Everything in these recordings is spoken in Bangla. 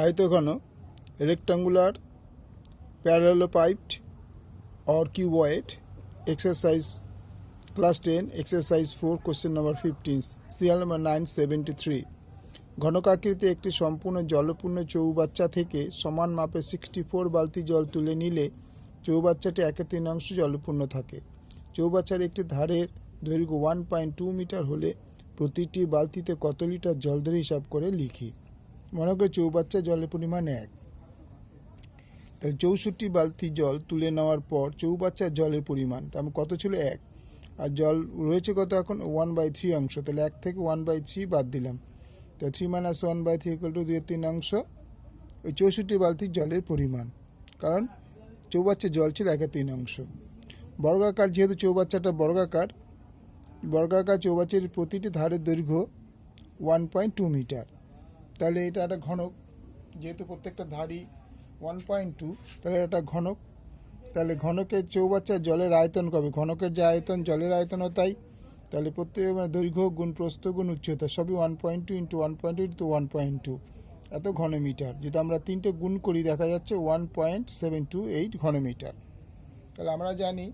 আয়তঘন rectangular parallelepiped or cuboid, exercise class 10 exercise 4 fifteen number 15 serial number 973 ঘনকাকৃতি একটি সম্পূর্ণ জলপূর্ণ চৌবাচ্চা থেকে সমান মাপে সিক্সটি ফোর বালতি জল তুলে নিলে চৌবাচ্চাটি একের তিনাংশ জলপূর্ণ থাকে। চৌবাচ্চার একটি ধারের দৈর্ঘ্য ওয়ান পয়েন্ট টু মিটার হলে প্রতিটি বালতিতে কত লিটার জল ধরে হিসাব করে লিখি। মনে করি চৌবাচ্চা জলের পরিমাণ এক। তাহলে চৌষট্টি বালতি জল তুলে নেওয়ার পর চৌবাচ্চার জলের পরিমাণ, তার মানে কত ছিল এক? আর জল রয়েছে কত এখন? ওয়ান বাই থ্রি অংশ। তাহলে এক থেকে ওয়ান বাই থ্রি বাদ দিলাম। তো three minus one by three equal to দুই তিন অংশ। ওই চৌষট্টি বালতি জলের পরিমাণ। কারণ চৌবাচ্চার জল ছিল একের তিন অংশ। বর্গাকার, যেহেতু চৌবাচ্চাটা বর্গাকার বর্গাকার চৌবাচ্চার প্রতিটি ধারের দৈর্ঘ্য ওয়ান পয়েন্ট টু মিটার তাহলে এটা একটা ঘনক, যেহেতু প্রত্যেকটা ধারই ওয়ান পয়েন্ট টু তাহলে এটা ঘনক। তাহলে ঘনকের চৌবাচ্চার জলের আয়তন কবে? ঘনকের যে আয়তন, জলের আয়তনও তাই। তাহলে প্রত্যেক মানে দৈর্ঘ্য, গুণ, প্রস্থ, গুণ, উচ্চতা সবই one point two into one point two into one point two এত ঘনমিটার। যদি আমরা তিনটে গুণ করি, দেখা যাচ্ছে one point seven two eight ঘনমিটার। তাহলে আমরা জানি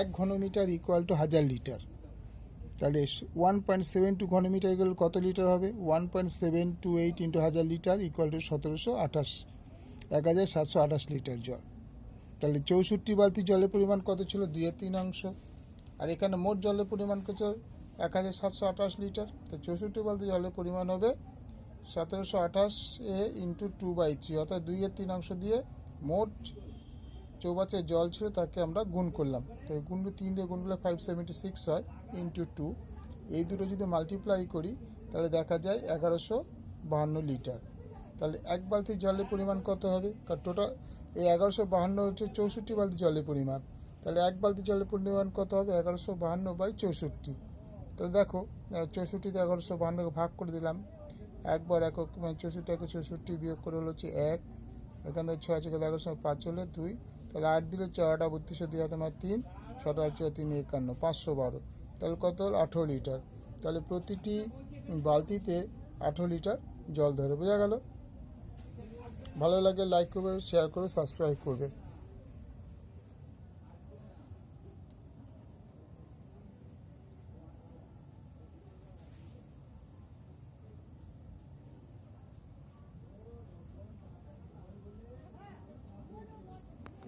এক ঘনমিটার ইকুয়াল টু হাজার লিটার তাহলে ওয়ান পয়েন্ট সেভেন টু ঘনমিটার ইকুয়াল কত লিটার হবে? One point seven two eight into হাজার লিটার ইকুয়াল টু সতেরোশো আঠাশ। এক হাজার সাতশো আঠাশ লিটার জল। তাহলে চৌষট্টি বালতি জলের পরিমাণ কত ছিল? দুইয়ের তিন অংশ। আর এখানে মোট জলের পরিমাণ কত? এক হাজার সাতশো আঠাশ লিটার তো চৌষট্টি বালতি জলের পরিমাণ হবে সতেরোশো আঠাশ এ ইন্টু টু বাই থ্রি অর্থাৎ দুইয়ের তিন অংশ দিয়ে মোট চৌবাচ্চায় জল ছিল, তাকে আমরা গুণ করলাম। তো এই গুণ তিন দিয়ে গুণ করলে ফাইভ সেভেন্টি সিক্স হয় ইন্টু টু এই দুটো যদি মাল্টিপ্লাই করি, তাহলে দেখা যায় এগারোশো বাহান্ন লিটার। তাহলে এক বালতি জলের পরিমাণ কত হবে? কারণ টোটাল এই এগারোশো বাহান্ন হচ্ছে চৌষট্টি বালতি জলের পরিমাণ। তাহলে এক বালতি জলের পরিমাণ কত হবে? এগারোশো বাহান্ন বাই চৌষট্টি। তাহলে দেখো চৌষট্টিতে এগারোশো বাহান্নকে ভাগ করে দিলাম। একবার একক মানে চৌষট্টি একে চৌষট্টি বিয়োগ করে হলো হচ্ছে এক। এখান ছয় আছে এগারোশো পাঁচ হলে দুই। তাহলে আট দিলে চারটা বত্রিশশো দুই হাতে আমার তিন ছটা হচ্ছে তিন, একান্ন, পাঁচশো বারো। তাহলে কত হল? আঠেরো লিটার। তাহলে প্রতিটি বালতিতে আঠেরো লিটার জল ধরে। বোঝা গেল? ভালো লাগে লাইক করবে শেয়ার করবে সাবস্ক্রাইব করবে।